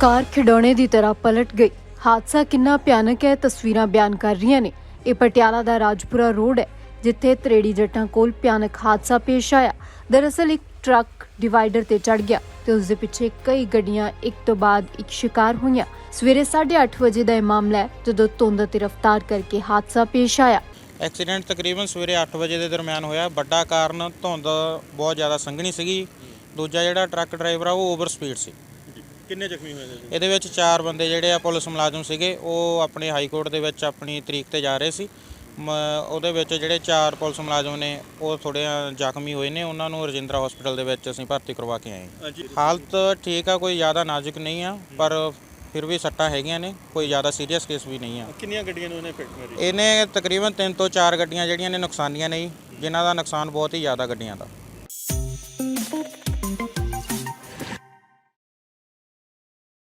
ਕਾਰ ਖਿਡੌਣੇ ਦੀ ਤਰ੍ਹਾਂ ਪਲਟ ਗਈ। ਹਾਦਸਾ ਕਿੰਨਾ ਭਿਆਨਕ ਹੈ, ਤਸਵੀਰਾਂ ਬਿਆਨ ਕਰ ਰਹੀਆਂ ਨੇ। ਇਹ ਪਟਿਆਲਾ ਦਾ ਰਾਜਪੁਰਾ ਰੋਡ ਹੈ, ਜਿੱਥੇ ਤਰੇੜੀ ਜੱਟਾਂ ਕੋਲ ਭਿਆਨਕ ਹਾਦਸਾ ਪੇਸ਼ ਆਇਆ। ਦਰਅਸਲ ਇੱਕ ਟਰੱਕ ਡਿਵਾਈਡਰ ਤੇ ਚੜ ਗਿਆ ਤੇ ਉਸ ਦੇ ਪਿੱਛੇ ਕਈ ਗੱਡੀਆਂ ਇੱਕ ਤੋਂ ਬਾਅਦ ਇੱਕ ਸ਼ਿਕਾਰ ਹੋਈਆਂ। ਸਵੇਰੇ 8:30 ਵਜੇ ਦਾ ਇਹ ਮਾਮਲਾ ਹੈ, ਜਦੋਂ ਧੁੰਦ ਤੇ ਰਫ਼ਤਾਰ ਕਰਕੇ ਹਾਦਸਾ ਪੇਸ਼ ਆਇਆ। ਐਕਸੀਡੈਂਟ ਤਕਰੀਬਨ ਸਵੇਰੇ 8 ਵਜੇ ਦੇ ਦਰਮਿਆਨ ਹੋਇਆ। ਵੱਡਾ ਕਾਰਨ ਧੁੰਦ ਬਹੁਤ ਜ਼ਿਆਦਾ ਸੰਘਣੀ ਸੀਗੀ। ਦੂਜਾ ਜਿਹੜਾ ਟਰੱਕ ਡਰਾਈਵਰ ਆ, ਉਹ ਓਵਰ ਸਪੀਡ ਸੀ। ਕਿੰਨੇ ਜ਼ਖਮੀ ਹੋਏ ਨੇ ਜੀ? ਇਹਦੇ ਵਿੱਚ ਚਾਰ ਬੰਦੇ ਜਿਹੜੇ ਆ ਪੁਲਿਸ ਮੁਲਾਜ਼ਮ ਸੀਗੇ ਉਹ ਆਪਣੇ ਹਾਈ ਕੋਰਟ ਦੇ ਵਿੱਚ ਆਪਣੀ ਤਰੀਕ ਤੇ ਜਾ ਰਹੇ ਸੀ। ਮ- ਉਹਦੇ ਵਿੱਚ ਜਿਹੜੇ ਚਾਰ ਪੁਲਿਸ ਮੁਲਾਜ਼ਮ ਨੇ ਉਹ ਥੋੜੇ ਜ਼ਖਮੀ ਹੋਏ ਨੇ। ਉਹਨਾਂ ਨੂੰ ਰਜਿੰਦਰਾ ਹਸਪੀਟਲ ਦੇ ਵਿੱਚ ਅਸੀਂ ਭਰਤੀ ਕਰਵਾ ਕੇ ਆਏ ਹਾਂਜੀ। ਹਾਲਤ ਠੀਕ ਆ ਕੋਈ ਜ਼ਿਆਦਾ ਨਾਜ਼ੁਕ ਨਹੀਂ ਆ ਪਰ ਫਿਰ ਵੀ ਸੱਟਾਂ ਹੈਗੀਆਂ ਨੇ ਕੋਈ ਜ਼ਿਆਦਾ ਸੀਰੀਅਸ ਕੇਸ ਵੀ ਨਹੀਂ ਆ। ਕਿੰਨੀਆਂ ਗੱਡੀਆਂ ਨੂੰ ਇਹਨੇ ਫਿੱਟ ਮਾਰੀ? ਇਹਨੇ ਤਕਰੀਬਨ 3 ਤੋਂ 4 ਗੱਡੀਆਂ ਜਿਹੜੀਆਂ ਨੇ ਨੁਕਸਾਨੀਆਂ ਨਹੀਂ ਜਿਨ੍ਹਾਂ ਦਾ ਨੁਕਸਾਨ ਬਹੁਤ ਹੀ ਜ਼ਿਆਦਾ ਗੱਡੀਆਂ ਦਾ।